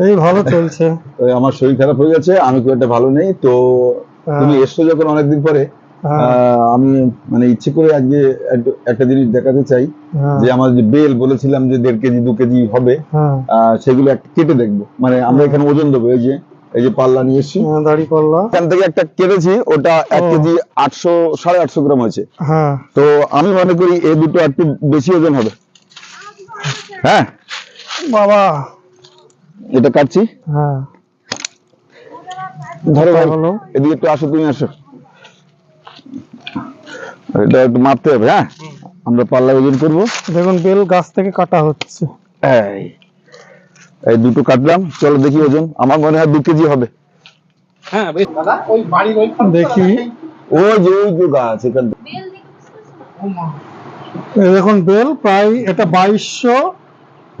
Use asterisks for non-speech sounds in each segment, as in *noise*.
এই ভালো চলছে। *laughs* আমার শরীর খারাপ হয়ে গেছে আমি খুব একটা ভালো নেই তো তুমি এসছো যখন অনেকদিন পরে হ্যাঁ, আমি মানে ইচ্ছে করে আজকে একটা জিনিস দেখাতে চাই হ্যাঁ, যে আমার যে বেল বলেছিলাম যে দেড় কেজি দু কেজি হবে হ্যাঁ। সেগুলো একটা কেটে দেখব। মানে আমরা এখানে ওজন দেবো এই যে এই যে পাল্লা নিয়ে এসছি। হ্যাঁ, দাড়ি পাল্লা। এখান থেকে একটা কেটেছি ওটা এক কেজি আটশো সাড়ে আটশো গ্রাম হয়েছে। হ্যাঁ। তো আমি মনে করি এই দুটো একটু বেশি ওজন হবে। হ্যাঁ। বাবা। এটা কাটছি। হ্যাঁ। ধরো ভাই এদিকে একটু আসো তুমি আসো। এটা একটু মাপতে হবে হ্যাঁ? আমরা পাল্লা ওজন করব। দেখুন বেল গাছ থেকে কাটা হচ্ছে। এই এই দুটো কাটলাম চলো দেখি ওজন। আমার মনে হয় দু কেজি হবে। হ্যাঁ বেশ। দাদা ওই বাড়ির ওই দেখি। ওই যে ওই যে গাছ এখান দেখুন বেল প্রায় এটা বাইশশো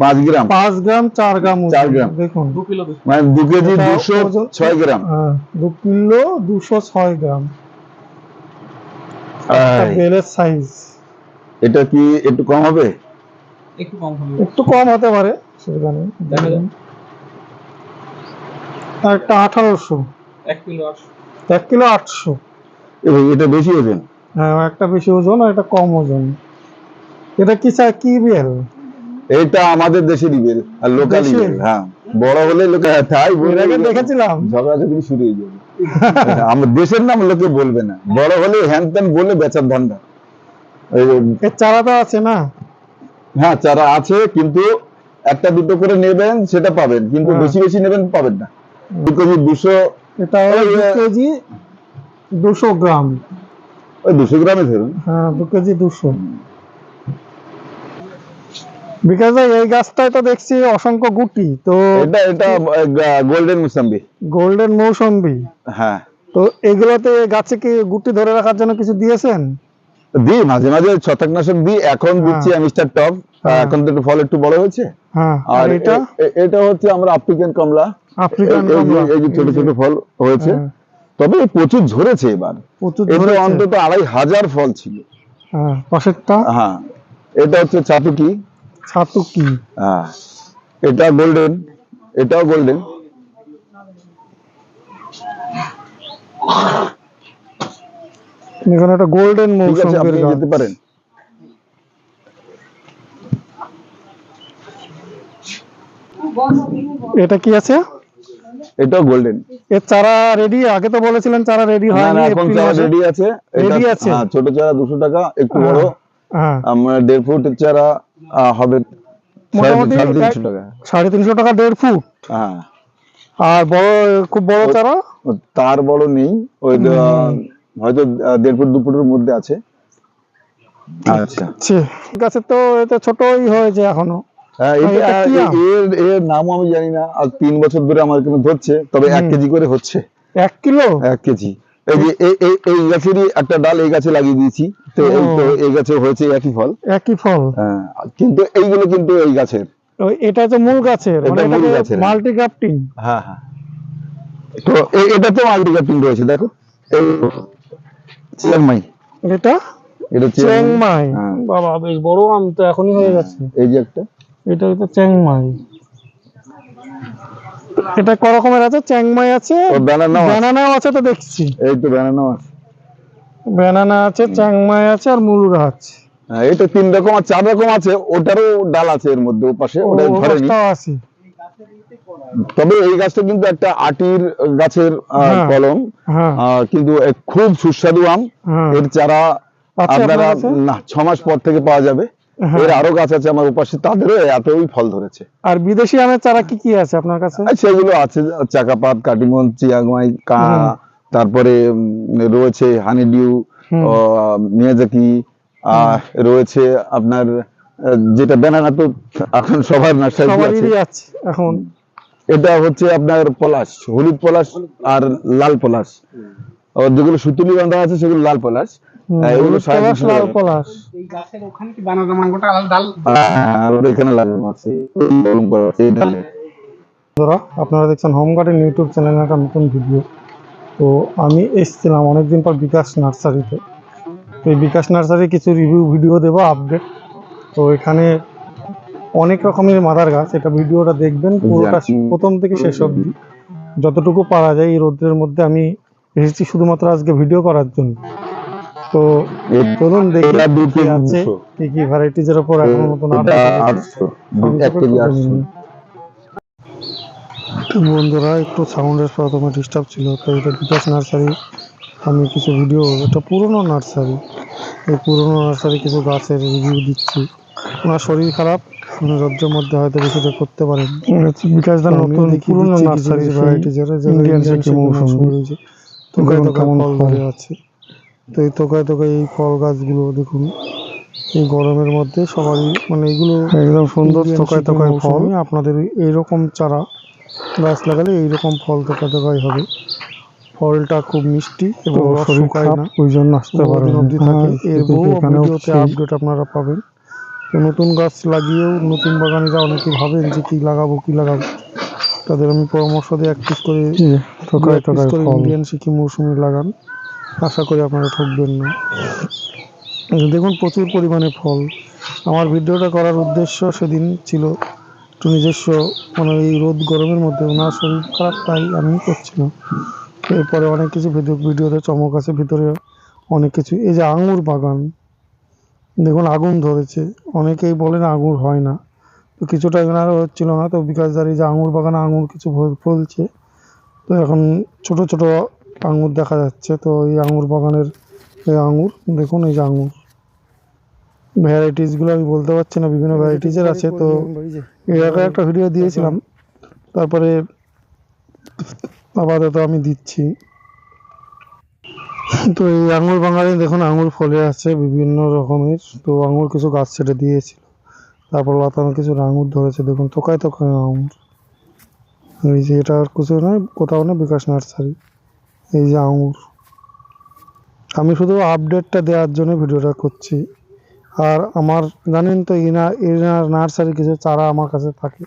পাঁচ গ্রাম। পাঁচ গ্রাম চার গ্রাম চার গ্রাম। দেখুন। দু কিলো মানে দু কেজি দুশো ছয় গ্রাম। হ্যাঁ, দু কিলো দুশো ছয় গ্রাম। একটা বেলের সাইজ এটা কি একটু কম হবে? একটু কম হবে। একটু কম হতে পারে সেটা নেই। দেখা। আর একটা আঠারোশো। এক কিলো আটশো। এক কিলো আটশো। এই, এটা বেশি ওজন? হ্যাঁ একটা বেশি ওজন আর একটা কম ওজন। এটা কি চা কি বেল? এটা আমাদের দেশেরই বেল আর লোকাল দেশের? বেল হ্যাঁ। বড় হলে লোকে তাই বলে আগে দেখেছিলাম। ঝগড়া ঝগড়ি শুরু হয়ে যাবে। আমার দেশের নাম লোকে বলবে না। বড় হলে হ্যান ত্যান বলে বেচার ধান্দা। চারা তো আছে না? হ্যাঁ চারা আছে কিন্তু একটা দুটো করে নেবেন সেটা পাবেন। কিন্তু হ্যাঁ। বেশি বেশি নেবেন পাবেন না। দু কেজি দুশো এটা কেজি দুশো গ্রাম। ওই দুশো গ্রামে ধরুন। হ্যাঁ দু কেজি দুশো। এই গাছটায় তো দেখছি অসংখ্য গুটি তো এটা এটা গোল্ডেন মুসাম্বি। গোল্ডেন মৌসম্বি। হ্যাঁ। তো এগুলোতে গাছে কি গুটি ধরে রাখার জন্য কিছু দিয়েছেন? দিই মাঝে মাঝে ছত্রাকনাশক দিই এখন দিচ্ছি মিস্টার টপ হ্যাঁ। এখন তো ফল একটু বড় হয়েছে। হ্যাঁ আর এটা? এটা হচ্ছে আমরা আফ্রিকান কমলা। আফ্রিকান কমলা। এই যে ছোট ছোট ফল হয়েছে। হ্যাঁ, তবে প্রচুর ঝরেছে এবার। প্রচুর অন্তত আড়াই হাজার ফল ছিল। হ্যাঁ হ্যাঁ। এটা হচ্ছে চাতুকি ছাতুকি হ্যাঁ। এটা গোল্ডেন এটাও গোল্ডেন এখানে একটা গোল্ডেন গাছ যেতে পারেন। এটা কি আছে? এটাও গোল্ডেন এর চারা রেডি আগে তো বলেছিলেন চারা রেডি না হয়নি না এখন চারা রেডি আছে। Ready আছে? হ্যাঁ ছোট চারা দুশো টাকা একটু বড়। হ্যাঁ। আমরা দেড় ফুট চারা হবে সাড়ে মোটামুটি সাড়ে তিনশো টাকা দেড় ফুট। হ্যাঁ। আর বড় খুব বড় চারা? তার বড় নেই। ওই হয়তো দেড় ফুট দু ফুটের মধ্যে আছে। আচ্ছা। ঠিক আছে তো এটা ছোটই হয়েছে এখনও। হ্যাঁ? এর এর নামও আমি জানি না। আর তিন বছর ধরে আমার এখানে ধরছে তবে এক কেজি করে হচ্ছে। এক কিলো? এক কেজি। এই যে এই এই গাছেরই একটা ডাল এই গাছে লাগিয়ে দিয়েছি। তো এই তো এই গাছে হয়েছে একই ফল। একই ফল। হ্যাঁ কিন্তু এইগুলো কিন্তু এই গাছের। এটা হচ্ছে মূল গাছের এটা মানে হ্যাঁ। মাল্টি গ্রাফটিং হ্যাঁ হ্যাঁ। তো এটা তো মাল্টিকাপিং রয়েছে দেখো। এই চিয়াংমাই। এটা? এটা চেংমাই। হ্যাঁ। বাবা বেশ বড় আম তো এখনই হয়ে গেছে এই যে একটা। এটা হচ্ছে চেংমাই। এটা রকমের আছে? চ্যাংমাই আছে ব্যানানাও আছে। তো দেখছি। এই তো ব্যানানা আছে। ব্যানানা আছে চ্যাংমাই আছে আর আছে হ্যাঁ এটা তিন রকম আর চার রকম আছে ওটারও ডাল আছে এর মধ্যে ও পাশে ওটা ধরেনি। আছে। তবে এই গাছটা কিন্তু একটা আটির গাছের আহ, হ্যাঁ। কলম হ্যাঁ। কিন্তু খুব সুস্বাদু আম। হ্যাঁ। এর চারা আপনারা না ছ মাস পর থেকে পাওয়া যাবে। এর আরও গাছ আছে আমার উপাসে তাদেরও এতই ফল ধরেছে। আর বিদেশি আমের চারা কি কি আছে আপনার কাছে? সেগুলো আছে চাকাপাত কাটিমন চিয়াংমাই কা তারপরে রয়েছে হানি ডিউ হুম। মিয়াজাকি রয়েছে আপনার যেটা ব্যানানা তো এখন সবার নার্সারি আছে। এখন। এটা হচ্ছে আপনার পলাশ হলুদ পলাশ আর লাল পলাশ। যেগুলো সুতুলি বাঁধা আছে সেগুলো লাল পলাশ। হ্যাঁ, হ্যাঁ, আপনারা দেখছেন হোম গার্ডেন ইউটিউব চ্যানেলের একটা নতুন ভিডিও। তো আমি এসেছিলাম অনেকদিন পর বিকাশ নার্সারিতে। তো এই বিকাশ নার্সারি কিছু রিভিউ ভিডিও দেবো আপডেট তো এখানে অনেক রকমের মাদার গাছ এটা ভিডিওটা দেখবেন পুরোটা প্রথম থেকে শেষ অবধি। যতটুকু পারা যায় এই রোদ্রের মধ্যে আমি এসেছি শুধুমাত্র আজকে ভিডিও করার জন্য। তো চলুন দেখি কি আছে। কি কি ভ্যারাইটিজের ওপর এখন নতুন। তো বন্ধুরা একটু সাউন্ডের প্রথমে ডিস্টার্ব ছিল তো এটা বিকাশ নার্সারি আমি কিছু ভিডিও এটা পুরনো নার্সারি এই পুরনো নার্সারি কিছু গাছের রিভিউ দিচ্ছি। ওনার শরীর খারাপ রোদ্রের মধ্যে হয়তো কিছুটা করতে পারেন। বিকাশ দার নতুন পুরনো নার্সারি ভ্যারাইটি যেটা ইন্ডিয়ান সিকিম মৌসুমি। তোকায় তোকায় ফল। ধরে আছে। তো এই তোকায় তোকায় এই ফল গাছগুলো দেখুন এই গরমের মধ্যে সবারই মানে এগুলো একদম সুন্দর তোকায় তোকায় ফল। আপনাদের এইরকম চারা গাছ লাগালে এইরকম ফল তোকায় তোকায় হবে। ফলটা খুব মিষ্টি এবং শুকায় না। ওই জন্য আসতে পারেন অবধি থাকে। এর বহু ভিডিওতে আপডেট আপনারা পাবেন। তো নতুন গাছ লাগিয়েও নতুন বাগানিরা অনেকে ভাবেন যে কি লাগাবো কি লাগাবো। তাদের আমি পরামর্শ দিই এক পিস করে। ইন্ডিয়ান সিকিম মৌসুমি লাগান। আশা করি আপনারা ঠকবেন না। দেখুন, প্রচুর পরিমাণে ফল। আমার ভিডিওটা করার উদ্দেশ্য সেদিন ছিল একটু নিজস্ব মানে এই রোদ গরমের মধ্যে ওনার শরীর খারাপ, তাই আমি করছি না এরপরে অনেক কিছু ভিডিও, ভিডিওতে চমক আছে, ভিতরে অনেক কিছু। এই যে আঙুর বাগান, দেখুন, আগুন ধরেছে। অনেকেই বলেন আঙুর হয় না। তো কিছুটা এনারও হচ্ছিল না, তো বিকাশদার এই যে আঙুর বাগানে আঙুর কিছু ফলছে। তো এখন ছোট ছোট আঙুর দেখা যাচ্ছে। তো এই আঙুর বাগানের এই আঙুর দেখুন এই যে আঙুর ভ্যারাইটিসগুলো আমি বলতে পারছি না বিভিন্ন ভ্যারাইটিসের আছে। তো এর আগে একটা ভিডিও দিয়েছিলাম। তারপরে আপাতত আমি দিচ্ছি। তো এই আঙুর বাঙালি দেখুন আঙুর ফলে আছে বিভিন্ন রকমের। তো আঙুর কিছু গাছ ছেড়ে দিয়েছিল। তারপর লতানো কিছু আঙুর ধরেছে। দেখুন তোকায় তোকায় আঙুর এই যে এটা আর কিছু নয় কোথাও না বিকাশ নার্সারি। এই যে আঙুর আমি শুধু আপডেটটা দেওয়ার জন্য ভিডিওটা করছি। আর আমার, জানেন তো ইনার ইনার নার্সারি কিছু চারা আমার কাছে থাকে।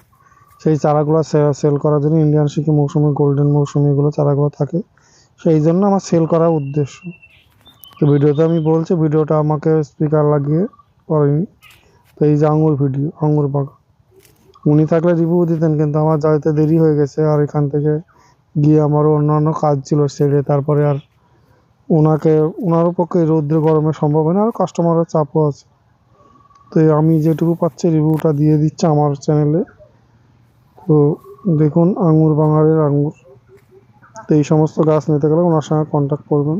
সেই চারাগুলো সেল করার জন্য ইন্ডিয়ান সিকি মৌসুমি গোল্ডেন মৌসুমি এগুলো চারাগুলো থাকে। সেই জন্য আমার সেল করার উদ্দেশ্য। তো ভিডিওতে আমি বলছি, ভিডিওটা আমাকে স্পিকার লাগিয়ে করেনি। তো এই যে আঙুর ভিডিও আঙুর বাগান। উনি থাকলে রিভিউ দিতেন, কিন্তু আমার যাইতে দেরি হয়ে গেছে, আর এখান থেকে গিয়ে আমারও অন্যান্য কাজ ছিল সেরে তারপরে আর ওনাকে ওনারও পক্ষে রৌদ্র গরমে সম্ভব হয় না, আর কাস্টমারের চাপও আছে। তো আমি যেটুকু পাচ্ছি রিভিউটা দিয়ে দিচ্ছে আমার চ্যানেলে তো দেখুন আঙুর বাঙালের আঙুর তো এই সমস্ত গাছ নিতে গেলে ওনার সঙ্গে কন্ট্যাক্ট করবেন।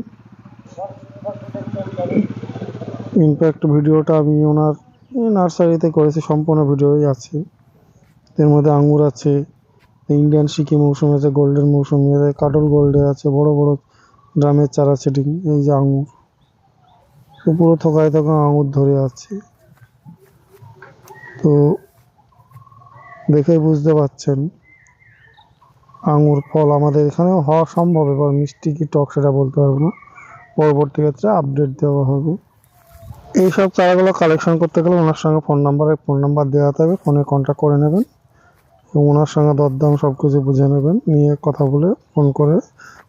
ইনফ্যাক্ট ভিডিওটা আমি ওনার নার্সারিতে করেছি, সম্পূর্ণ ভিডিওই আছে। এর মধ্যে আঙুর আছে। ইন্ডিয়ান সিকি মৌসুমি আছে গোল্ডেন মৌসুমি আছে কাটল গোল্ডে আছে, বড় বড় ড্রামের চারা সেটিং এই যে আঙুর পুরো থোকায় থোকা আঙুর ধরে আছে। তো দেখে বুঝতে পারছেন আঙুর ফল আমাদের এখানেও হওয়া সম্ভব, এবার মিষ্টি কি টক সেটা বলতে পারব না। পরবর্তী ক্ষেত্রে আপডেট দেওয়া হবে। এইসব চারাগুলো কালেকশন করতে গেলে ওনার সঙ্গে ফোন নাম্বারে ফোন নাম্বার দেওয়া থাকবে ফোনে কন্ট্যাক্ট করে নেবেন। ওনার সঙ্গে দরদাম সব কিছু বুঝে নেবেন, নিয়ে কথা বলে ফোন করে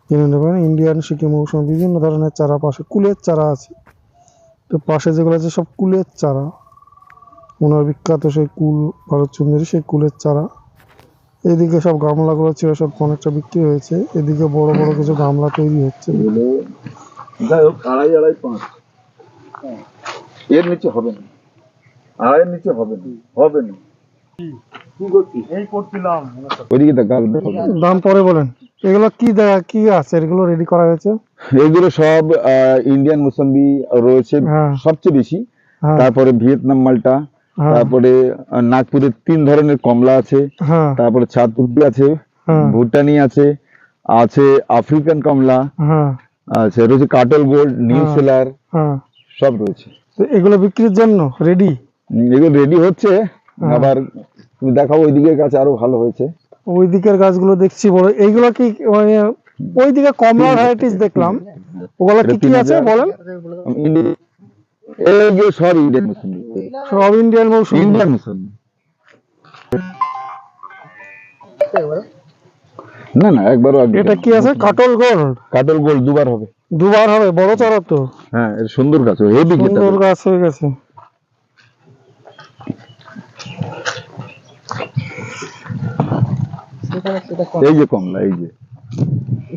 জেনে নেবেন। ইন্ডিয়ান সিকিম মৌসুম বিভিন্ন ধরনের চারা পাশে কুলের চারা আছে। তো পাশে যেগুলো আছে সব কুলের চারা। ওনার বিখ্যাত সেই কুল ভারত সুন্দরী সেই কুলের চারা। এদিকে সব গামলাগুলো ছিল, সব অনেকটা বিক্রি হয়েছে। এদিকে বড় বড় কিছু গামলা তৈরি হচ্ছে। যাই হোক এর নিচে হবে না। আড়াইয়ের নিচে হবে না। হবে না। ওইদিকে দেখ গাছ দেখো। দাম পরে বলেন। এগুলো কি কি আছে? এগুলো রেডি করা হয়েছে? এগুলো সব ইন্ডিয়ান মুসাম্বি রয়েছে হ্যাঁ। সবচেয়ে বেশি। হ্যাঁ। তারপরে ভিয়েতনাম মালটা হ্যাঁ। তারপরে নাগপুরের তিন ধরনের কমলা আছে। তারপরে চাঁদপুরি আছে ভুটানি আছে আছে আফ্রিকান কমলা আছে রয়েছে কাটল গোল্ড নিউ। সেলার সব রয়েছে। তো এগুলো বিক্রির জন্য রেডি এগুলো রেডি হচ্ছে। আবার তুমি ওইদিকে গাছ আরও ভালো হয়েছে। ওই দিকের গাছগুলো দেখছি বড়। এইগুলো কি মানে ওই দিকে কমলা ভ্যারাইটিস দেখলাম। ওগুলো কি কি আছে বলেন? ইন্ডি- এগুলো সব ইন্ডিয়ান সব ইন্ডিয়ান মৌসুমি। ইন্ডিয়ান না না একবারও এটা কি আছে? কাটল গোল্ড। কাটল গোল্ড দুবার হবে। দুবার হবে বড় চারা তো। হ্যাঁ সুন্দর গাছ হেভি সুন্দর গাছ হয়ে গেছে দেখা যাচ্ছে এটা কোন এই যে কমলা এই যে।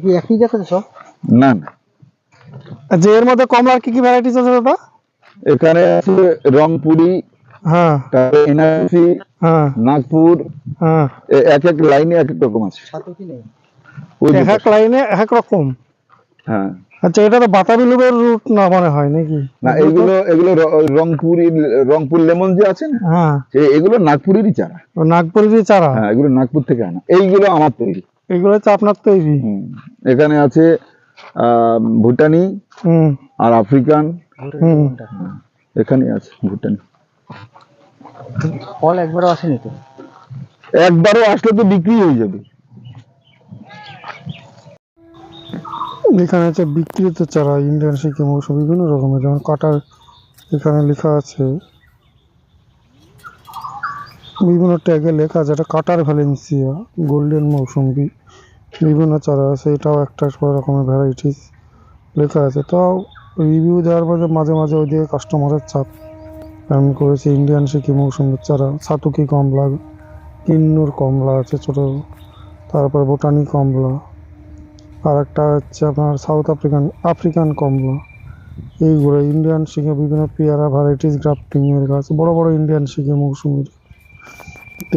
কি একই জাতের সব? না না। আচ্ছা এর মধ্যে কমলার কি কি ভ্যারাইটিস আছে দাদা? এখানে আছে রংপুরি হ্যাঁ। তারপরে এনআরসি হ্যাঁ। নাগপুর হ্যাঁ। এক এক লাইনে এক এক রকম আছে। এক এক লাইনে এক এক রকম। হ্যাঁ। আচ্ছা এটা তো বাতাবি লুবের রুট না মনে হয় নাকি? না এগুলো এগুলো রংপুরি রংপুর লেমন যে আছে না হ্যাঁ। এগুলো নাগপুরেরই চারা। ও নাগপুরেরই চারা? হ্যাঁ এগুলো নাগপুর থেকে আনা। এইগুলো আমার তৈরি। এগুলো হচ্ছে আপনার তৈরি? হুম। এখানে আছে আহ, ভুটানি হুম। আর আফ্রিকান। হুম। এখানে আছে ভুটানি। ফল একবারও আসেনি তো? একবারও আসলে তো বিক্রি হয়ে যাবে। এখানে আছে বিক্রিত চারা ইন্ডিয়ান সিকিম মৌসুম বিভিন্ন রকমের, যেমন কাটার এখানে লেখা আছে। বিভিন্ন ট্যাগে লেখা আছে, এটা কাটার ভ্যালেন্সিয়া গোল্ডেন মৌসুম্বি বিভিন্ন চারা আছে, এটাও একটা সব রকমের ভ্যারাইটিস লেখা আছে। তাও রিভিউ দেওয়ার পরে মাঝে মাঝে ওইদিকে কাস্টমারের চাপ আমি করেছি ইন্ডিয়ান সিকিম মৌসুমের চারা, সাতুকি কমলা, কিন্নুর কমলা আছে ছোটো, তারপর বোটানি কমলা আর একটা হচ্ছে আপনার সাউথ আফ্রিকান আফ্রিকান কমলা এইগুলো ইন্ডিয়ান শিখে বিভিন্ন পেয়ারা ভ্যারাইটিস গ্রাফটিংয়ের গাছ, বড় বড় ইন্ডিয়ান শিখে মৌসুমির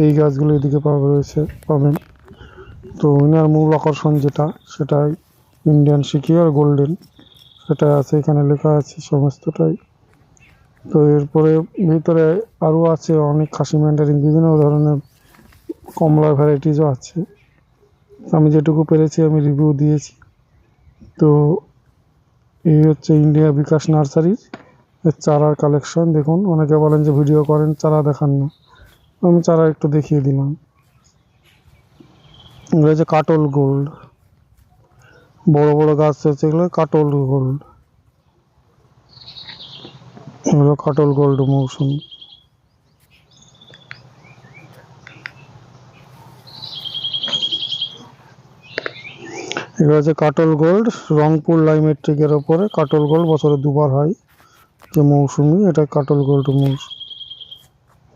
এই গাছগুলো এদিকে পাওয়া রয়েছে, পাবেন। তো ইনার মূল আকর্ষণ যেটা, সেটাই ইন্ডিয়ান শিখি আর গোল্ডেন সেটা আছে, এখানে লেখা আছে সমস্তটাই। তো এরপরে ভিতরে আরও আছে অনেক খাসি ম্যান্ডারিন বিভিন্ন ধরনের কমলা ভ্যারাইটিসও আছে। আমি যেটুকু পেরেছি, আমি রিভিউ দিয়েছি। তো এই হচ্ছে ইন্ডিয়া বিকাশ নার্সারির চারার কালেকশন দেখুন, অনেকে বলেন যে ভিডিও করেন, চারা দেখান না। আমি চারা একটু দেখিয়ে দিলাম। হচ্ছে কাটল গোল্ড বড় বড় গাছ হচ্ছে এগুলো কাটল গোল্ড এগুলো কাটল গোল্ড মৌসুম। এগুলো হচ্ছে কাটল গোল্ড, রংপুর লাইমেট্রিকের ওপরে। কাটল গোল্ড বছরে দুবার হয় যে মৌসুমি, এটা কাটল গোল্ড মৌসুম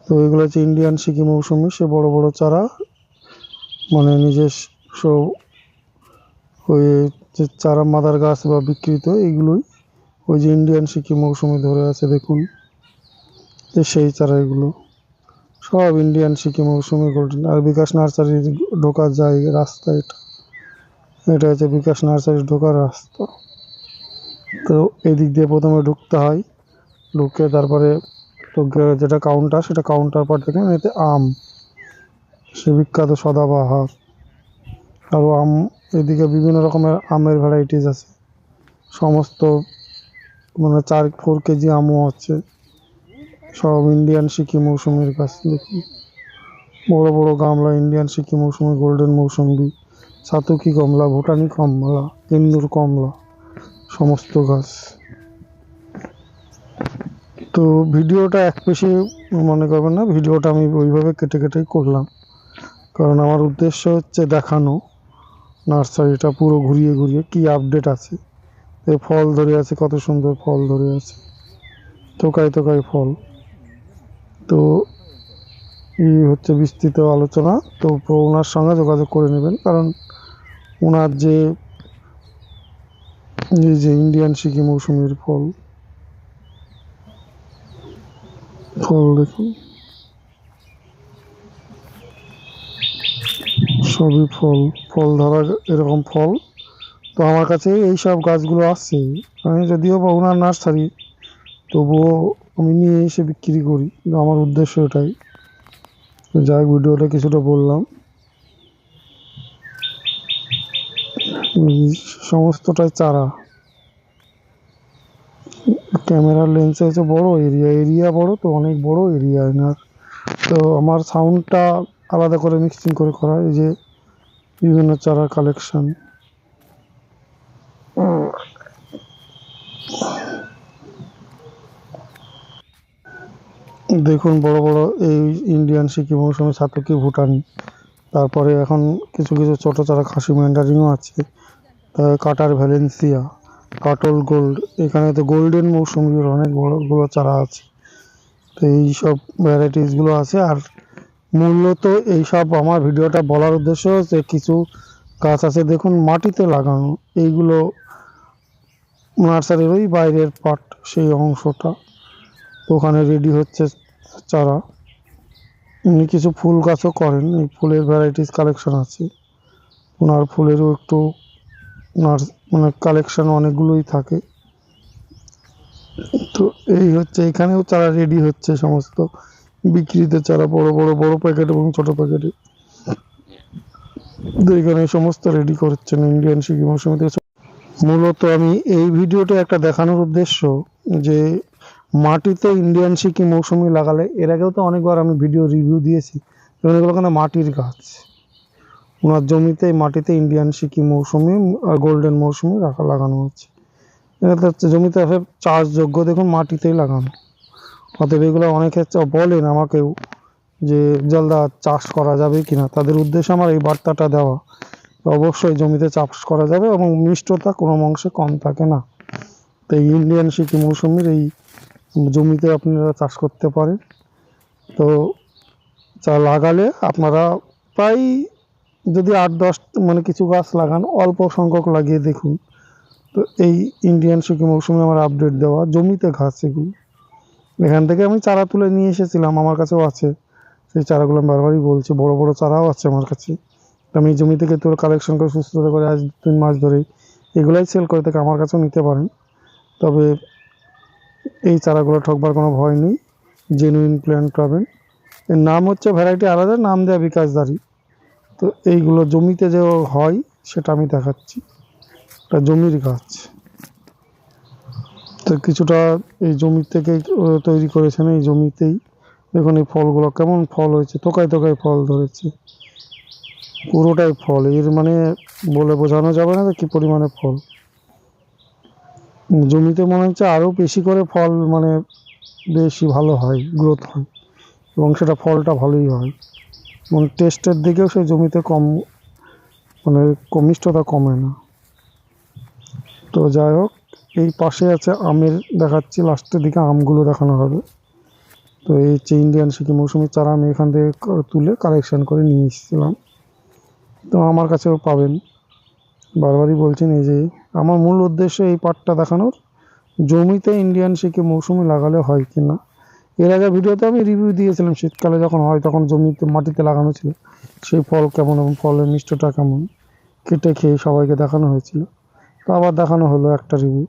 তো এগুলো হচ্ছে ইন্ডিয়ান সিকি মৌসুমি, সে বড় বড় চারা মানে নিজস্ব ওই যে চারা মাদার গাছ বা বিকৃত এগুলোই ওই যে ইন্ডিয়ান সিকি মৌসুমি ধরে আছে, দেখুন। যে সেই চারা এগুলো। সব ইন্ডিয়ান সিকি মৌসুমি গোল্ডেন আর বিকাশ নার্সারি ঢোকার যায় রাস্তা এটা। এটা হচ্ছে বিকাশ নার্সারি ঢোকার রাস্তা। তো এদিক দিয়ে প্রথমে ঢুকতে হয়। ঢুকে তারপরে যেটা কাউন্টার সেটা কাউন্টার পার দেখলেন এতে আম। সে বিখ্যাত সদাবাহার। আরও আম, এদিকে বিভিন্ন রকমের আমের ভ্যারাইটিস আছে। সমস্ত মানে চার ফোর কেজি আমও আছে। সব ইন্ডিয়ান সিকি মৌসুমির গাছ দেখুন। বড় বড় গামলা ইন্ডিয়ান সিকি মৌসুমি গোল্ডেন মৌসুমি। সাতুকি কমলা, ভুটানি কমলা, ইন্দুর কমলা, সমস্ত গাছ। তো ভিডিওটা এক পেশে মনে করবেন না, ভিডিওটা আমি ওইভাবে কেটে কেটেই করলাম। কারণ আমার উদ্দেশ্য হচ্ছে দেখানো, নার্সারিটা পুরো ঘুরিয়ে ঘুরিয়ে কি আপডেট আছে। এই ফল ধরে আছে, কত সুন্দর ফল ধরে আছে। তোকায় তোকায় ফল। তো এই হচ্ছে বিস্তৃত আলোচনা। তো ওনার সঙ্গে যোগাযোগ করে নেবেন, কারণ ওনার যে, এই যে ইন্ডিয়ান সিকি মৌসুমের ফল। ফল দেখুন। সবই ফল ফল ধরা এরকম ফল। তো আমার কাছে এই সব গাছগুলো আছে। আমি যদিও বা ওনার নার্সারি, তবুও আমি নিয়ে এসে বিক্রি করি। আমার উদ্দেশ্য এটাই। যাই ভিডিওটা কিছুটা বললাম। সমস্তটাই চারা। ক্যামেরার লেন্স হচ্ছে বড় এরিয়া এরিয়া বড় তো, অনেক বড় এরিয়া এনার তো আমার সাউন্ডটা আলাদা করে মিক্সিং করে করা, এই যে বিভিন্ন চারা কালেকশন দেখুন, বড় বড় এই ইন্ডিয়ান সিকিম সাতকি, ভুটানি, তারপরে এখন কিছু কিছু ছোটো চারা, খাসি ম্যান্ডারিনও আছে। কাটার ভ্যালেন্সিয়া, কাটল গোল্ড, এখানে তো গোল্ডেন মৌসুমির অনেক বড়গুলো চারা আছে। তো এই সব ভ্যারাইটিসগুলো আছে। আর মূলত এইসব আমার ভিডিওটা বলার উদ্দেশ্য যে কিছু গাছ আছে, দেখুন মাটিতে লাগানো। এইগুলো নার্সারির ওই বাইরের পার্ট সেই অংশটা। ওখানে রেডি হচ্ছে চারা। উনি কিছু ফুল গাছও করেন। এই ফুলের ভ্যারাইটিস কালেকশন আছে। ওনার ফুলেরও একটু ওনার মানে কালেকশন অনেকগুলোই থাকে। তো এই হচ্ছে, এখানেও চারা রেডি হচ্ছে সমস্ত। বিক্রিতে চারা বড় বড় বড় প্যাকেট এবং ছোট প্যাকেটে তো এখানে সমস্ত রেডি করছেন ইন্ডিয়ান সিকি মৌসুমি মূলত আমি এই ভিডিওটা একটা দেখানোর উদ্দেশ্য যে, মাটিতে ইন্ডিয়ান সিকি মৌসুমি লাগালে, এর আগেও তো অনেকবার আমি ভিডিও রিভিউ দিয়েছি যেমন এগুলো মাটির গাছ। ওনার জমিতে, মাটিতে ইন্ডিয়ান সিকি মৌসুমি আর গোল্ডেন মৌসুমি রাখা লাগানো হচ্ছে। এটা হচ্ছে জমিতে চাষযোগ্য দেখুন মাটিতেই লাগানো। অতএব এগুলো অনেকে বলেন আমাকেও যে জলদা চাষ করা যাবে কিনা। তাদের উদ্দেশ্যে আমার এই বার্তাটা দেওয়া অবশ্যই জমিতে চাষ করা যাবে এবং মিষ্টতা কোনো অংশে কম থাকে না। তো এই ইন্ডিয়ান সিকি মৌসুমির এই জমিতে আপনারা চাষ করতে পারেন। তো চা লাগালে আপনারা প্রায় যদি আট, দশ মানে কিছু গাছ লাগান, অল্প সংখ্যক লাগিয়ে দেখুন। তো এই ইন্ডিয়ান সিকি মৌসুমে আমার আপডেট দেওয়া জমিতে ঘাস এগুলো। এখান থেকে আমি চারা তুলে নিয়ে এসেছিলাম, আমার কাছেও আছে। সেই চারাগুলো আমি বারবারই বলছি, বড় বড় চারাও আছে আমার কাছে। আমি জমি থেকে তুলে কালেকশন করে সুস্থ করে আজ তিন মাস ধরেই এগুলাই সেল করে থেকে আমার কাছেও নিতে পারেন। তবে এই চারাগুলো ঠকবার কোনো ভয় নেই জেনুইন প্ল্যান্ট পাবেন। এর নাম হচ্ছে ভ্যারাইটি আলাদা, নাম দেওয়া বিকাশদারি তো এইগুলো জমিতে যে হয়, সেটা আমি দেখাচ্ছি। এটা জমির গাছ। তো কিছুটা এই জমি থেকে তৈরি করেছেন এই জমিতেই। দেখুন এই ফলগুলো কেমন ফল হয়েছে তোকায় তোকায় ফল ধরেছে। পুরোটাই ফল, এর মানে বলে বোঝানো যাবে না কী পরিমাণে ফল। জমিতে মনে হচ্ছে আরও বেশি করে ফল মানে বেশি ভালো হয় গ্রোথ হয়। এবং সেটা ফলটা ভালোই হয়। এবং টেস্টের দিকেও সেই জমিতে কম মানে কমিষ্টতা কমে না। তো যাই হোক, এই পাশে আছে আমের, দেখাচ্ছি লাস্টের দিকে আমগুলো দেখানো হবে। তো এই হচ্ছে ইন্ডিয়ান সিকি মৌসুমি চারা আমি এখান থেকে তুলে কালেকশন করে নিয়ে এসেছিলাম। তো আমার কাছেও পাবেন। বারবারই বলছেন এই যে, আমার মূল উদ্দেশ্য এই পাটটা দেখানোর, জমিতে ইন্ডিয়ান সিকি মৌসুমি লাগালে হয় কি না এর আগে ভিডিওতে আমি রিভিউ দিয়েছিলাম শীতকালে যখন হয় তখন জমিতে মাটিতে লাগানো ছিল, সেই ফল কেমন এবং ফলের মিষ্টটা কেমন, কেটে খেয়ে সবাইকে দেখানো হয়েছিল। তো আবার দেখানো হলো একটা রিভিউ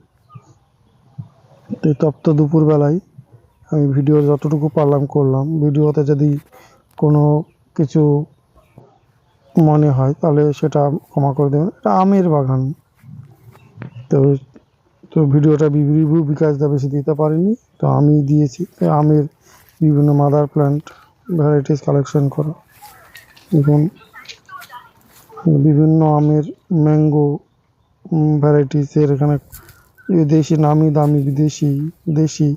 এই তপ্ত দুপুরবেলায় আমি ভিডিও যতটুকু পারলাম করলাম। ভিডিওতে যদি কোনো কিছু মনে হয় তাহলে সেটা ক্ষমা করে দেবেন। এটা আমের বাগান। তো তো ভিডিওটা রিভিউ বিকাশ দা বেশি দিতে পারিনি। তো আমি দিয়েছি। আমের বিভিন্ন মাদার প্ল্যান্ট ভ্যারাইটিস কালেকশন করা। দেখুন, বিভিন্ন আমের ম্যাঙ্গো ভ্যারাইটিসের এখানে দেশি নামি দামি বিদেশি দেশি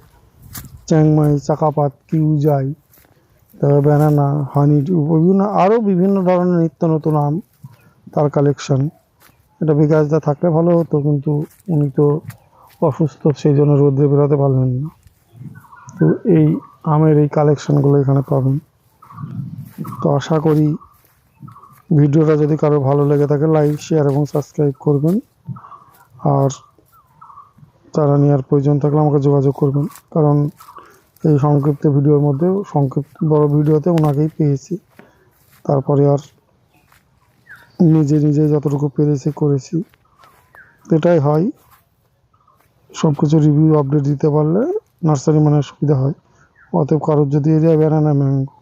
চ্যাংমাই চাকাপাত কিউজাই তারপর ব্যানানা হানি বিভিন্ন আরও বিভিন্ন ধরনের নিত্য নতুন আম তার কালেকশন এটা বিকাশদা থাকলে ভালো হতো, কিন্তু উনি তো অসুস্থ, সেই জন্য রোদ্রে বেরোতে পারলেন না। তো এই আমের এই কালেকশানগুলো এখানে পাবেন। তো আশা করি ভিডিওটা যদি কারও ভালো লেগে থাকে লাইক শেয়ার এবং সাবস্ক্রাইব করবেন। আর তারা নেওয়ার প্রয়োজন থাকলে আমাকে যোগাযোগ করবেন। কারণ এই সংক্ষিপ্ত ভিডিওর মধ্যে, সংক্ষিপ্ত বড় ভিডিওতে ওনাকেই পেয়েছি। তারপরে আর নিজে নিজে যতটুকু পেরেছি, করেছি। এটাই হয়। সব কিছু রিভিউ আপডেট দিতে পারলে নার্সারি মানে সুবিধা হয়। অতএব কারোর যদি এরিয়া ব্যানানা ম্যাঙ্গো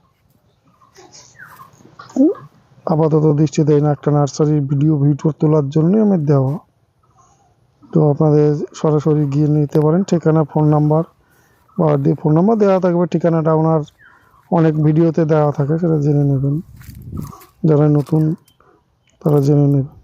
আপাতত দৃষ্টি দেয় না একটা নার্সারির ভিডিও ভিডিও তোলার জন্যই আমি দেওয়া। তো আপনাদের সরাসরি গিয়ে নিতে পারেন। ঠিকানা ফোন নাম্বার বা দিয়ে ফোন নাম্বার দেওয়া থাকবে। ঠিকানাটা ওনার অনেক ভিডিওতে দেওয়া থাকে, সেটা জেনে নেবেন। যারা নতুন তারা জেনে নেবেন